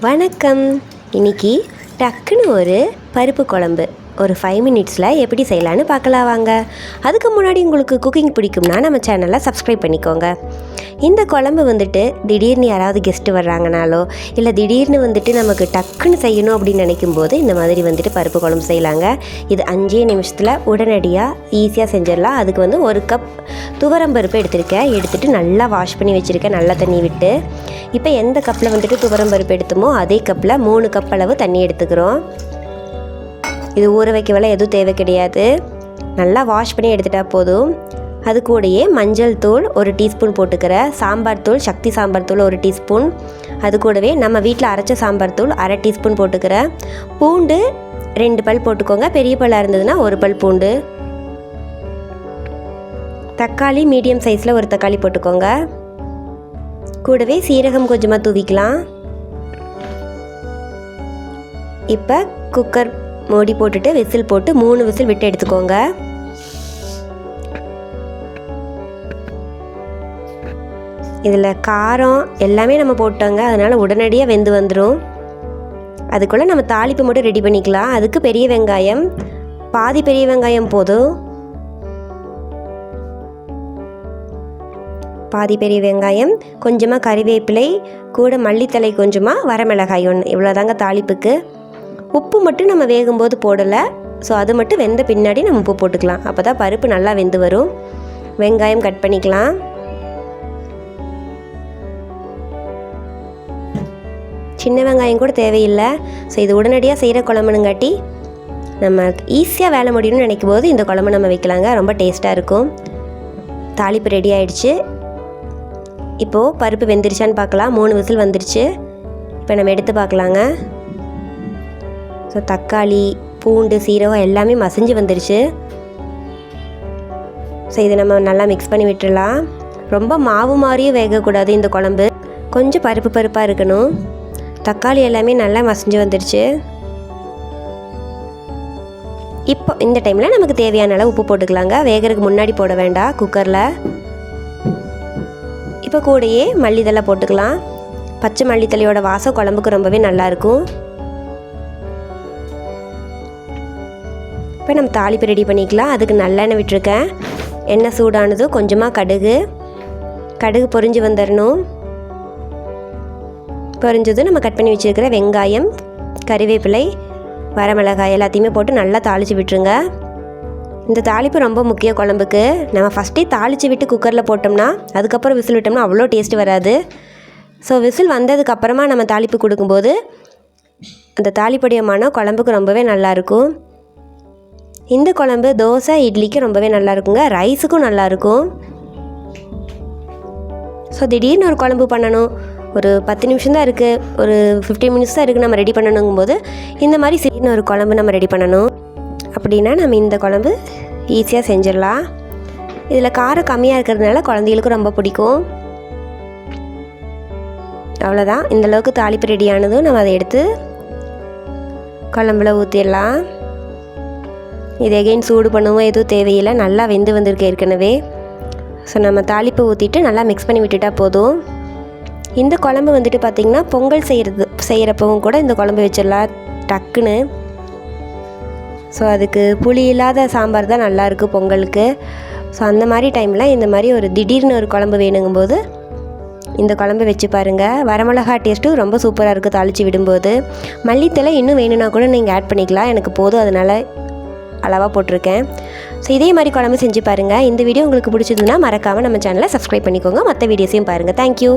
வணக்கம். இன்னைக்கு டக்குன்னு ஒரு பருப்பு குழம்பு. ஒரு ஃபைவ் மினிட்ஸில் எப்படி செய்யலான்னு பார்க்கலாம் வாங்க. அதுக்கு முன்னாடி உங்களுக்கு குக்கிங் பிடிக்கும்னா நம்ம சேனலை சப்ஸ்கிரைப் பண்ணிக்கோங்க. இந்த குழம்பு வந்துட்டு திடீர்னு யாராவது கெஸ்ட்டு வர்றாங்கனாலோ இல்லை திடீர்னு வந்துட்டு நமக்கு டக்குன்னு செய்யணும் அப்படின்னு நினைக்கும் போது இந்த மாதிரி வந்துட்டு பருப்பு குழம்பு செய்யலாங்க. இது அஞ்சே நிமிஷத்தில் உடனடியாக ஈஸியாக செஞ்சிடலாம். அதுக்கு வந்து ஒரு கப் துவரம் பருப்பு எடுத்திருக்கேன். எடுத்துகிட்டு நல்லா வாஷ் பண்ணி வச்சுருக்கேன். நல்லா தண்ணி விட்டு. இப்போ எந்த கப்பில் வந்துட்டு துவரம் பருப்பு எடுத்தோமோ அதே கப்பில் மூணு கப் அளவு தண்ணி எடுத்துக்கிறோம். இது ஊற வைக்கவெல்லாம் எதுவும் தேவை கிடையாது. நல்லா வாஷ் பண்ணி எடுத்துட்டா போதும். அது கூடயே மஞ்சள் தூள் ஒரு டீஸ்பூன் போட்டுக்கிறேன் சாம்பார் தூள் சக்தி சாம்பார் தூள் ஒரு டீஸ்பூன். அது கூடவே நம்ம வீட்டில் அரைச்ச சாம்பார் தூள் அரை டீஸ்பூன் போட்டுக்கிறேன் பூண்டு ரெண்டு பல் போட்டுக்கோங்க. பெரிய பல்லாக இருந்ததுன்னா ஒரு பல் பூண்டு. தக்காளி மீடியம் சைஸில் ஒரு தக்காளி போட்டுக்கோங்க. கூடவே சீரகம் கொஞ்சமாக தூவிக்கலாம். இப்போ குக்கர் மூடி போட்டுட்டு விசில் போட்டு மூணு விசில் விட்டு எடுத்துக்கோங்க. இதில் காரம் எல்லாமே நம்ம போட்டோங்க. அதனால் உடனடியாக வெந்து வந்துடும் அதுக்குள்ளே நம்ம தாளிப்பு மட்டும் ரெடி பண்ணிக்கலாம். அதுக்கு பெரிய வெங்காயம் பாதி பெரிய வெங்காயம் போதும். பாதி பெரிய வெங்காயம் கொஞ்சமாக கறிவேப்பிலை கூட மல்லித்தலை கொஞ்சமாக வரமிளகாய் ஒன்று இவ்வளோதாங்க தாளிப்புக்கு. உப்பு மட்டும் நம்ம வேகும்போது போடலை. ஸோ அது மட்டும் வெந்த பின்னாடி நம்ம உப்பு போட்டுக்கலாம். அப்போ தான் பருப்பு நல்லா வெந்து வரும். வெங்காயம் கட் பண்ணிக்கலாம். சின்ன வெங்காயம் கூட தேவையில்லை. ஸோ இது உடனடியாக செய்கிற குழம்புனுங்காட்டி நம்ம ஈஸியாக வேலை முடியும்னு நினைக்கும் போது இந்த குழம்பு நம்ம வைக்கலாங்க. ரொம்ப டேஸ்ட்டாக இருக்கும். தாளிப்பு ரெடி ஆகிடுச்சு இப்போது பருப்பு வெந்துருச்சான்னு பார்க்கலாம். மூணு விசில் வந்துருச்சு. இப்போ நம்ம எடுத்து பார்க்கலாங்க. ஸோ தக்காளி பூண்டு சீரகம் எல்லாமே மசிஞ்சு வந்துருச்சு. ஸோ இதை நம்ம நல்லா மிக்ஸ் பண்ணி விட்டுடலாம். ரொம்ப மாவு மாதிரியும் வேகக்கூடாது இந்த குழம்பு. கொஞ்சம் பருப்பு பருப்பாக இருக்கணும். தக்காளி எல்லாமே நல்லா மசிஞ்சு வந்துருச்சு. இப்போ இந்த டைமில் நமக்கு தேவையான அளவு உப்பு போட்டுக்கலாங்க. வேகிறதுக்கு முன்னாடி போட வேண்டாம் குக்கரில் இப்போ கூடயே மல்லித்தலை போட்டுக்கலாம். பச்சை மல்லித்தலையோட வாசம் குழம்புக்கு ரொம்பவே நல்லாயிருக்கும் இப்போ நம்ம தாளிப்பு ரெடி பண்ணிக்கலாம். அதுக்கு நல்லெண்ணெய் விட்டுருக்கேன். எண்ணெய் சூடானதும் கொஞ்சமாக கடுகு. கடுகு பொறிஞ்சு வந்துடணும் பொரிஞ்சதும் நம்ம கட் பண்ணி வச்சுருக்கிற வெங்காயம் கறிவேப்பிலை வரமிளகாய் எல்லாத்தையுமே போட்டு நல்லா தாளித்து விட்டுருங்க. இந்த தாளிப்பு ரொம்ப முக்கிய குழம்புக்கு. நம்ம ஃபஸ்ட்டே தாளித்து விட்டு குக்கரில் போட்டோம்னா அதுக்கப்புறம் விசில் விட்டோம்னா அவ்வளோ டேஸ்ட் வராது. ஸோ விசில் வந்ததுக்கப்புறமா நம்ம தாளிப்பு கொடுக்கும்போது அந்த தாளிப்பொடிய மனம் குழம்புக்கு ரொம்பவே நல்லாயிருக்கும் இந்த குழம்பு தோசை இட்லிக்கு ரொம்பவே நல்லா இருக்குங்க ரைஸுக்கும் நல்லாயிருக்கும். ஸோ திடீர்னு ஒரு குழம்பு பண்ணணும். ஒரு பத்து நிமிஷம் தான் இருக்குது ஒரு ஃபிஃப்டீன் மினிட்ஸ் தான் இருக்குது நம்ம ரெடி பண்ணணுங்கும் போது இந்த மாதிரி திடீர்னு ஒரு குழம்பு நம்ம ரெடி பண்ணணும். அப்படின்னா நம்ம இந்த குழம்பு ஈஸியாக செஞ்சிடலாம். இதில் காரம் கம்மியாக இருக்கிறதுனால குழந்தைகளுக்கும் ரொம்ப பிடிக்கும். அவ்வளோதான் இந்தளவுக்கு தாளிப்பு ரெடியானதும் நம்ம அதை எடுத்து குழம்புல ஊற்றிடலாம் இது எகெயின் சூடு பண்ணவும் எதுவும் தேவையில்லை. நல்லா வெந்து வந்திருக்கு ஏற்கனவே. ஸோ நம்ம தாளிப்பு ஊற்றிட்டு நல்லா மிக்ஸ் பண்ணி விட்டுட்டா போதும். இந்த குழம்பு வந்துட்டு பார்த்திங்கன்னா பொங்கல் செய்கிறது செய்கிறப்பவும் கூட இந்த குழம்பு வச்சிடலாம். டக்குன்னு. ஸோ அதுக்கு புளி இல்லாத சாம்பார் தான் நல்லாயிருக்கு பொங்கலுக்கு. ஸோ அந்த மாதிரி டைமில் இந்த மாதிரி ஒரு திடீர்னு ஒரு குழம்பு வேணுங்கும்போது இந்த குழம்பு வச்சு பாருங்கள் வரமிளகா டேஸ்ட்டும் ரொம்ப சூப்பராக இருக்குது தாளித்து விடும்போது. மல்லித்தலை இன்னும் வேணும்னா கூட நீங்கள் ஆட் பண்ணிக்கலாம். எனக்கு போதும் அதனால் அளவாக போட்டிருக்கேன். ஸோ இதே மாதிரி குழம்பு செஞ்சு பாருங்கள் இந்த வீடியோ உங்களுக்கு பிடிச்சதுன்னா மறக்காமல் நம்ம சேனலை சப்ஸ்கிரைப் பண்ணிக்கோங்க. மற்ற வீடியோஸையும் பாருங்கள் தேங்க்யூ